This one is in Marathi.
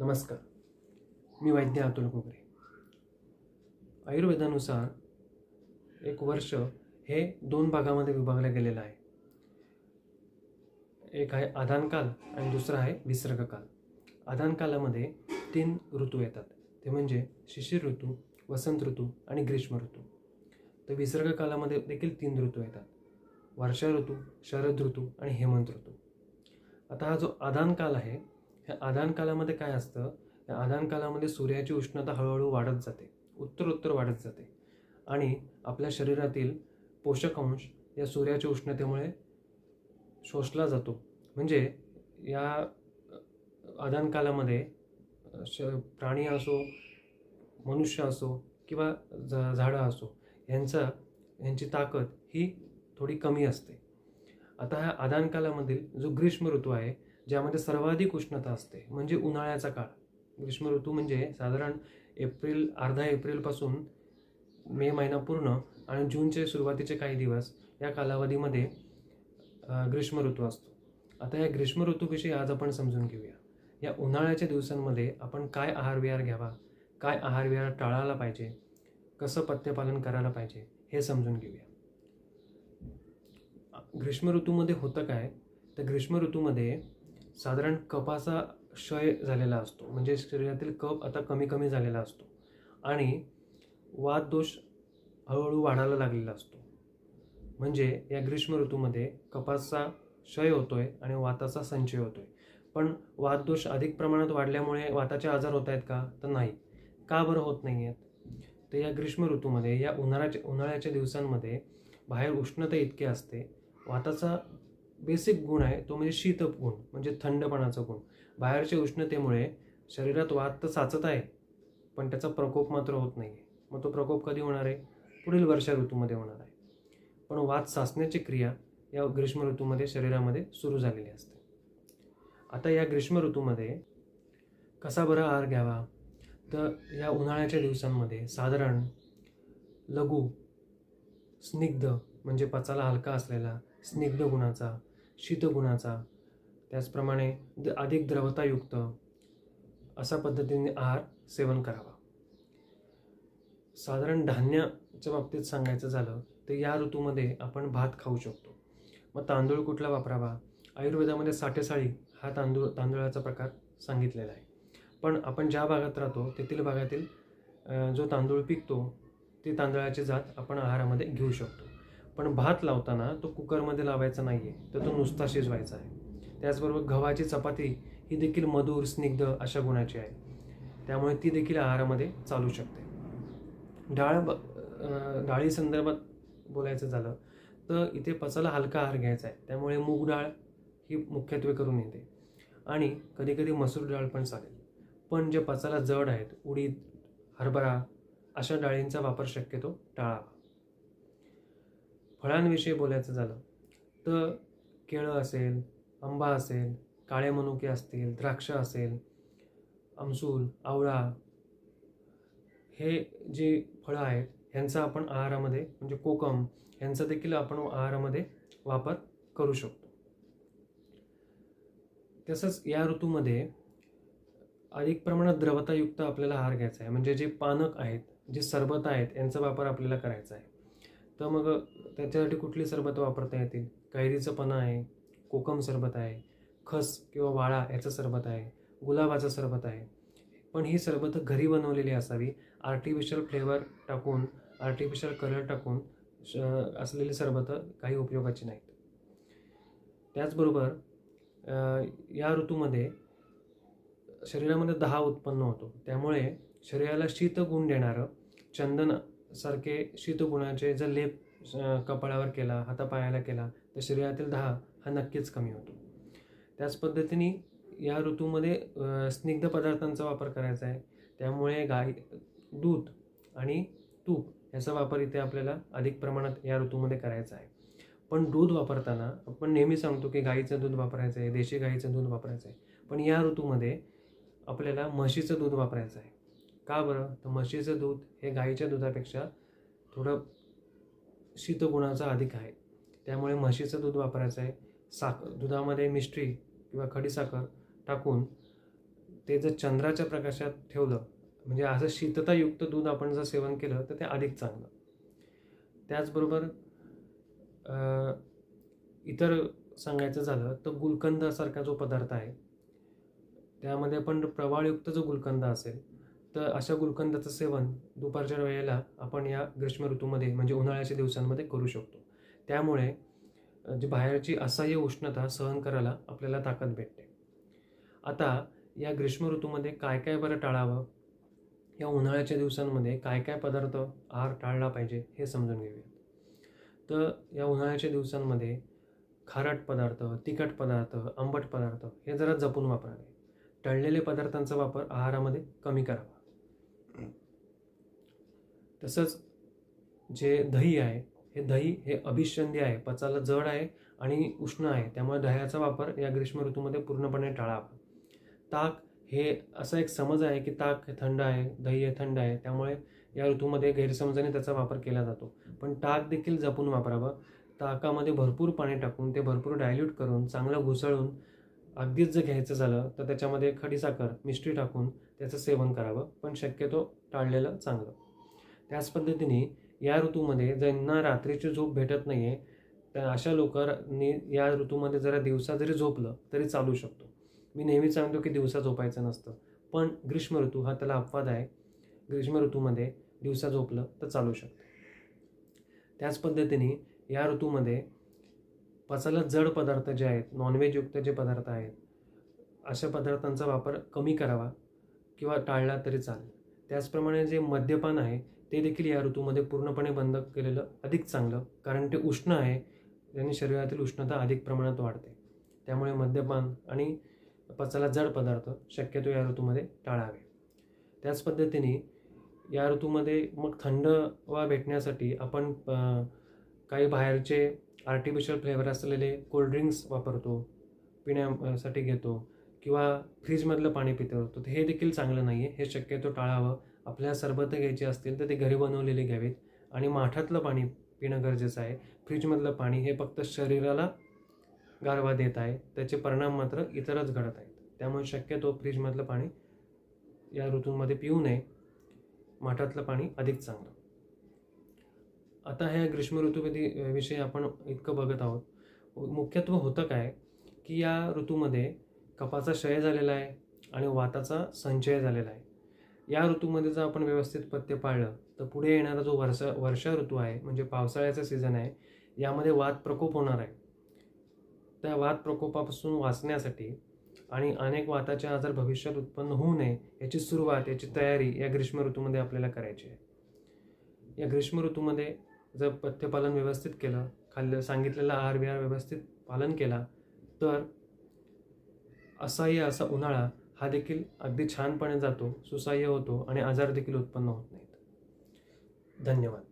नमस्कार. मी वैद्य अतुल कुकरे आयुर्वेदानुसार एक वर्ष हे दोन भागामध्ये विभागलं गेलेलं आहे. एक आहे आधानकाल आणि दुसरा आहे विसर्गकाल आधानकालामध्ये तीन ऋतू येतात. ते म्हणजे शिशिर ऋतू वसंत ऋतू आणि ग्रीष्म ऋतू. तर विसर्गकालामध्ये देखील तीन ऋतू येतात. वर्षा ऋतू शरद ऋतू आणि हेमंत ऋतू. आता हा जो आधानकाल आहे ह्या आदान कालामध्ये काय असतं? या आदान कालामध्ये सूर्याची उष्णता हळूहळू वाढत जाते. उत्तरोत्तर वाढत जाते. आणि आपल्या शरीरातील पोषक अंश या सूर्याच्या उष्णतेमुळे शोषला जातो. म्हणजे या आदान कालामध्ये श प्राणी असो मनुष्य असो किंवा झा झाडं असो यांचा यांची ताकद ही थोडी कमी असते. आता ह्या आदान कालामधील जो ग्रीष्म ऋतू आहे ज्यामध्ये सर्वाधिक उष्णता असते म्हणजे उन्हाळ्याचा काळ. ग्रीष्म ऋतू म्हणजे साधारण एप्रिल अर्धा एप्रिलपासून मे महिना पूर्ण आणि जूनचे सुरुवातीचे काही दिवस या कालावधीमध्ये ग्रीष्म ऋतू असतो. आता या ग्रीष्म ऋतूविषयी आज आपण समजून घेऊया. या उन्हाळ्याच्या दिवसांमध्ये आपण काय आहारविहार घ्यावा? काय आहारविहार टाळायला पाहिजे? कसं पथ्यपालन करायला पाहिजे? हे समजून घेऊया. ग्रीष्म ऋतूमध्ये होतं काय? तर ग्रीष्म ऋतूमध्ये साधारण कपाचा क्षय झालेला असतो. म्हणजे शरीरातील कप आता कमी कमी झालेला असतो. आणि वात दोष हळूहळू वाढायला लागलेला असतो. म्हणजे या ग्रीष्म ऋतूमध्ये कपासचा क्षय होतोय आणि वाताचा संचय होतोय. पण वातदोष अधिक प्रमाणात वाढल्यामुळे वाताचे आजार होत आहेत का? तर नाही. का बरं होत नाही आहेत? तर या ग्रीष्म ऋतूमध्ये या उन्हाळ्याच्या उन्हाळ्याच्या दिवसांमध्ये बाहेर उष्णता इतकी असते वाताचा बेसिक गुण आहे तो म्हणजे शीत गुण म्हणजे थंडपणाचा गुण. बाहेरच्या उष्णतेमुळे शरीरात वात तर साचत आहे पण त्याचा प्रकोप मात्र होत नाही आहे मग तो प्रकोप कधी होणार आहे? पुढील वर्षा ऋतूमध्ये होणार आहे. पण वात साचण्याची क्रिया या ग्रीष्म ऋतूमध्ये शरीरामध्ये सुरू झालेली असते. आता या ग्रीष्म ऋतूमध्ये कसा बरा आहार घ्यावा? तर या उन्हाळ्याच्या दिवसांमध्ये साधारण लघु स्निग्ध म्हणजे पचाला हलका असलेला स्निग्ध गुणाचा शीतगुणाचा त्याचप्रमाणे द अधिक द्रवतायुक्त अशा पद्धतीने आहार सेवन करावा. साधारण धान्याच्या बाबतीत सांगायचं झालं तर या ऋतूमध्ये आपण भात खाऊ शकतो. मग तांदूळ कुठला वापरावा? आयुर्वेदामध्ये साठेसाळी हा तांदूळ तांदूळाचा प्रकार सांगितलेला आहे. पण आपण ज्या भागात राहतो तेथील भागातील जो तांदूळ पिकतो ती तांदळाची जात आपण आहारामध्ये घेऊ शकतो. पण भात लावताना तो कुकरमध्ये लावायचा नाही आहे तर तो नुसता शिजवायचा आहे. त्याचबरोबर गव्हाची चपाती ही देखील मधुर स्निग्ध अशा गुणाची आहे. त्यामुळे ती देखील आहारामध्ये चालू शकते. डाळ ब- डाळी संदर्भात बोलायचं झालं तर इथे पचाला हलका आहार घ्यायचा आहे. त्यामुळे मूग डाळ ही मुख्यत्वे करून येते. आणि कधीकधी मसूर डाळ पण चालेल. पण जे पचाला जड आहेत उडीद हरभरा अशा डाळींचा वापर शक्यतो टाळावा. फळांविषयी बोलायचं झालं तर केळं असेल आंबा असेल काळे मनुके असतील द्राक्ष असेल आमसूल आवळा हे जे फळं आहेत ह्यांचा आपण आहारामध्ये म्हणजे कोकम ह्यांचा देखील आपण आहारामध्ये वापर करू शकतो. तसंच या ऋतूमध्ये अधिक प्रमाणात द्रवतायुक्त आपल्याला आहार घ्यायचा आहे. म्हणजे जे पानक आहेत जे सरबत आहेत यांचा वापर आपल्याला करायचा आहे. तर मग त्याच्यासाठी कुठली सरबत वापरता येतील कैरीचं पन्हा आहे कोकम सरबत आहे खस किंवा वाळा याचं सरबत आहे गुलाबाचं सरबत आहे. पण ही सरबत घरी बनवलेली असावी आर्टिफिशियल फ्लेवर टाकून आर्टिफिशियल कलर टाकून श असलेली सरबतं काही उपयोगाची नाहीत. त्याचबरोबर या ऋतूमध्ये शरीरामध्ये दहा उत्पन्न होतो. त्यामुळे शरीराला शीतगुण देणारं चंदन सारखे शीतगुणाचे जर लेप कपाळावर केला हातापायाला केला तर शरीरातील दहा हा नक्कीच कमी होतो. त्याच पद्धतीने या ऋतूमध्ये स्निग्ध पदार्थांचा वापर करायचा आहे. त्यामुळे गाय दूध आणि तूप याचा वापर इथे आपल्याला अधिक प्रमाणात या ऋतूमध्ये करायचा आहे. पण दूध वापरताना आपण नेहमी सांगतो की गाईचं दूध वापरायचं आहे देशी गाईचं दूध वापरायचं आहे. पण या ऋतूमध्ये आपल्याला म्हशीचं दूध वापरायचं आहे. का बरं? तर म्हशीचं दूध हे गाईच्या दुधापेक्षा थोडं शीतगुणाचं अधिक आहे. त्यामुळे म्हशीचं दूध वापरायचं आहे. साखर दुधामध्ये मिश्री किंवा खडीसाखर टाकून ते जर चंद्राच्या प्रकाशात ठेवलं म्हणजे असं शीततायुक्त दूध आपण जर सेवन केलं तर ते अधिक चांगलं. त्याचबरोबर इतर सांगायचं झालं तर गुलकंदासारखा जो पदार्थ आहे त्यामध्ये पण प्रवाळयुक्त जो गुलकंद असेल तर अशा गुलकंदाचं सेवन दुपारच्या वेळेला आपण या ग्रीष्म ऋतूमध्ये म्हणजे उन्हाळ्याच्या दिवसांमध्ये करू शकतो. त्यामुळे जी बाहेरची असह्य उष्णता सहन करायला आपल्याला ताकद भेटते. आता या ग्रीष्म ऋतूमध्ये काय काय बरं टाळावं? या उन्हाळ्याच्या दिवसांमध्ये काय काय पदार्थ आहार टाळला पाहिजे हे समजून घेऊया तर या उन्हाळ्याच्या दिवसांमध्ये खारट पदार्थ तिखट पदार्थ आंबट पदार्थ हे जरा जपून वापरावे. टळलेले पदार्थांचा वापर आहारामध्ये कमी करावा. तसंच जे दही आहे हे दही हे अभिशंदी आहे पचायला जड आहे आणि उष्ण आहे. त्यामुळे दह्याचा वापर या ग्रीष्म ऋतूमध्ये पूर्णपणे टाळावा ताक हे असा एक समज आहे की ताक हे थंड आहे दही हे थंड आहे त्यामुळे या ऋतूमध्ये गैरसमजाने त्याचा वापर केला जातो. पण ताक देखील जपून वापरावं. ताकामध्ये भरपूर पाणी टाकून ते भरपूर डायल्यूट करून चांगलं घुसळून अगदीच जर घ्यायचं झालं तर त्याच्यामध्ये खडीसाखर मिष्टी टाकून त्याचं सेवन करावं. पण शक्यतो टाळलेलं चांगलं. त्याच पद्धतीने या ऋतूमध्ये ज्यांना रात्रीची झोप भेटत नाही आहे तर अशा लोकांनी या ऋतूमध्ये जरा दिवसा जरी झोपलं तरी चालू शकतो. मी नेहमी सांगतो की दिवसा झोपायचं नसतं पण ग्रीष्म ऋतू हा त्याला अपवाद आहे. ग्रीष्म ऋतूमध्ये दिवसा झोपलं तर चालू शकतं. त्याच पद्धतीने या ऋतूमध्ये पचायला जड पदार्थ जे आहेत नॉनव्हेजयुक्त जे पदार्थ आहेत अशा पदार्थांचा वापर कमी करावा किंवा टाळला तरी चालेल. त्याचप्रमाणे जे मद्यपान आहे ते देखील या ऋतूमध्ये पूर्णपणे बंद केलेलं अधिक चांगलं कारण ते उष्ण आहे. ज्याने शरीरातील उष्णता अधिक प्रमाणात वाढते. त्यामुळे मद्यपान आणि पचायला जड पदार्थ शक्यतो या ऋतूमध्ये टाळावे. त्याच पद्धतीने या ऋतूमध्ये मग थंड वा भेटण्यासाठी आपण काही बाहेरचे आर्टिफिशियल फ्लेवर असलेले कोल्ड्रिंक्स वापरतो पिण्यासाठी घेतो. किंवा फ्रीजमधलं पाणी पितो तर हे देखील चांगलं नाही आहे हे शक्यतो टाळावं. आपल्या सरबत घ्यायची असतील तर ते घरी बनवलेले घ्यावेत. आणि माठातलं पाणी पिणं गरजेचं आहे. फ्रीजमधलं पाणी हे फक्त शरीराला गारवा देत आहे. त्याचे परिणाम मात्र इतरच घडत आहेत. त्यामुळे शक्यतो फ्रीजमधलं पाणी या ऋतूंमध्ये पिऊ नये. माठातलं पाणी अधिक चांगलं. आता ह्या ग्रीष्म ऋतूविधी विषयी आपण इतकं बघत आहोत. मुख्यत्व होतं काय? की या ऋतूमध्ये कपाचा क्षय झालेला आहे आणि वाताचा संचय झालेला आहे. या ऋतूमध्ये जर आपण व्यवस्थित पथ्य पाळलं तर पुढे येणारा जो वर्षा वर्षा ऋतू आहे म्हणजे पावसाळ्याचा सीझन आहे यामध्ये वात प्रकोप होणार आहे. त्या वात प्रकोपापासून वाचण्यासाठी आणि अनेक वाताचे आजार भविष्यात उत्पन्न होऊ नये याची सुरुवात याची तयारी या ग्रीष्म ऋतूमध्ये आपल्याला करायची आहे. या ग्रीष्म ऋतूमध्ये जर पथ्यपालन व्यवस्थित केलं खाल्लं सांगितलेला आहार विहार व्यवस्थित पालन केला तर असह्य असा उन्हाळा हा देखील अगदी छानपणे जातो सुसह्य होतो आणि आजार देखील उत्पन्न होत नाहीत. धन्यवाद.